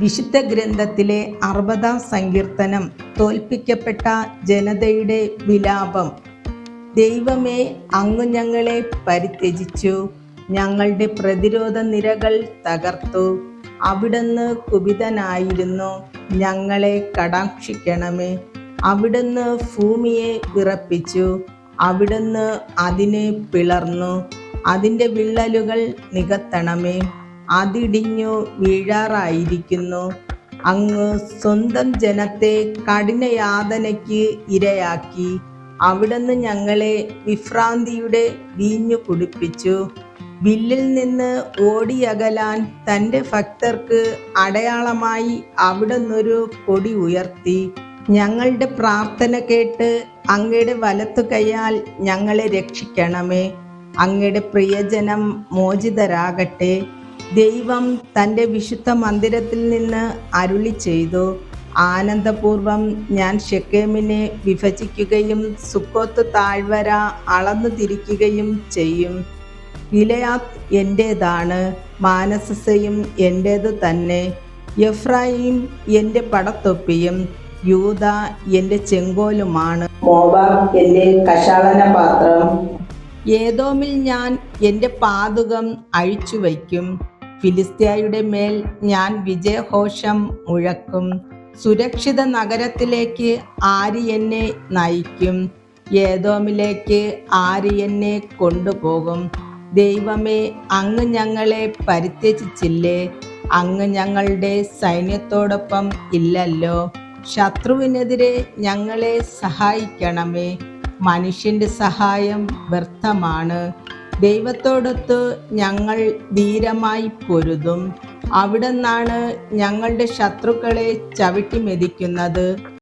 വിശുദ്ധ ഗ്രന്ഥത്തിലെ അറുപതാം സങ്കീർത്തനം തോൽപ്പിക്കപ്പെട്ട ജനതയുടെ വിലാപം. ദൈവമേ അങ്ങ് ഞങ്ങളെ പരിത്യജിച്ചു. ഞങ്ങളുടെ പ്രതിരോധ നിരകൾ തകർത്തു. അവിടുന്ന് കുപിതനായിരുന്നു. ഞങ്ങളെ കടാക്ഷിക്കണമേ. അവിടുന്ന് ഭൂമിയെ വിറപ്പിച്ചു. അവിടുന്ന് അതിനെ പിളർന്നു. അതിന്റെ വിള്ളലുകൾ നികത്തണമേ. അതിടിഞ്ഞു വീഴാറായിരിക്കുന്നു. അങ്ങ് സ്വന്തം ജനത്തെ കഠിനയാതനയ്ക്ക് ഇരയാക്കി അവിടുന്ന് ഞങ്ങളെ വിഭ്രാന്തിയുടെ വീഞ്ഞു കുടിപ്പിച്ചു. വില്ലിൽ നിന്ന് ഓടിയകലാൻ തന്റെ ഭക്തർക്ക് അടയാളമായി അവിടുന്നൊരു കൊടി ഉയർത്തി. ഞങ്ങളുടെ പ്രാർത്ഥന കേട്ട് അങ്ങയുടെ വലത്തു കൈയാൽ ഞങ്ങളെ രക്ഷിക്കണമേ. അങ്ങയുടെ പ്രിയജനം മോചിതരാകട്ടെ. ദൈവം തന്റെ വിശുദ്ധ മന്ദിരത്തിൽ നിന്ന് അരുളി ചെയ്തു. ആനന്ദപൂർവം ഞാൻ ഷെക്കേമിനെ വിഭജിക്കുകയും സുക്കോത്ത് താഴ്വര അളന്നു തിരിക്കുകയും ചെയ്യും. ഗിലയാത്ത് എന്റേതാണ് മാനസസയും എന്റേത് തന്നെ. എഫ്രായിം എന്റെ പടത്തൊപ്പിയും യൂത എന്റെ ചെങ്കോലുമാണ്. എന്റെ കഷാളന പാത്രം. ഏതോമിൽ ഞാൻ എന്റെ പാതുകം അഴിച്ചു വയ്ക്കും ഫിലിസ്ത്യായുടെ മേൽ ഞാൻ വിജയഘോഷം മുഴക്കും. സുരക്ഷിത നഗരത്തിലേക്ക് ആര് എന്നെ നയിക്കും? ഏതോമിലേക്ക് ആര് എന്നെ കൊണ്ടുപോകും? ദൈവമേ അങ്ങ് ഞങ്ങളെ പരിത്യജിച്ചില്ലേ? അങ്ങ് ഞങ്ങളുടെ സൈന്യത്തോടൊപ്പം ഇല്ലല്ലോ. ശത്രുവിനെതിരെ ഞങ്ങളെ സഹായിക്കണമേ. മനുഷ്യന്റെ സഹായം വ്യർത്ഥമാണ്. ദൈവത്തോടൊത്ത് ഞങ്ങൾ ധീരമായി പൊരുതും. അവിടെ നിന്നാണ് ഞങ്ങളുടെ ശത്രുക്കളെ ചവിട്ടി മെതിക്കുന്നത്.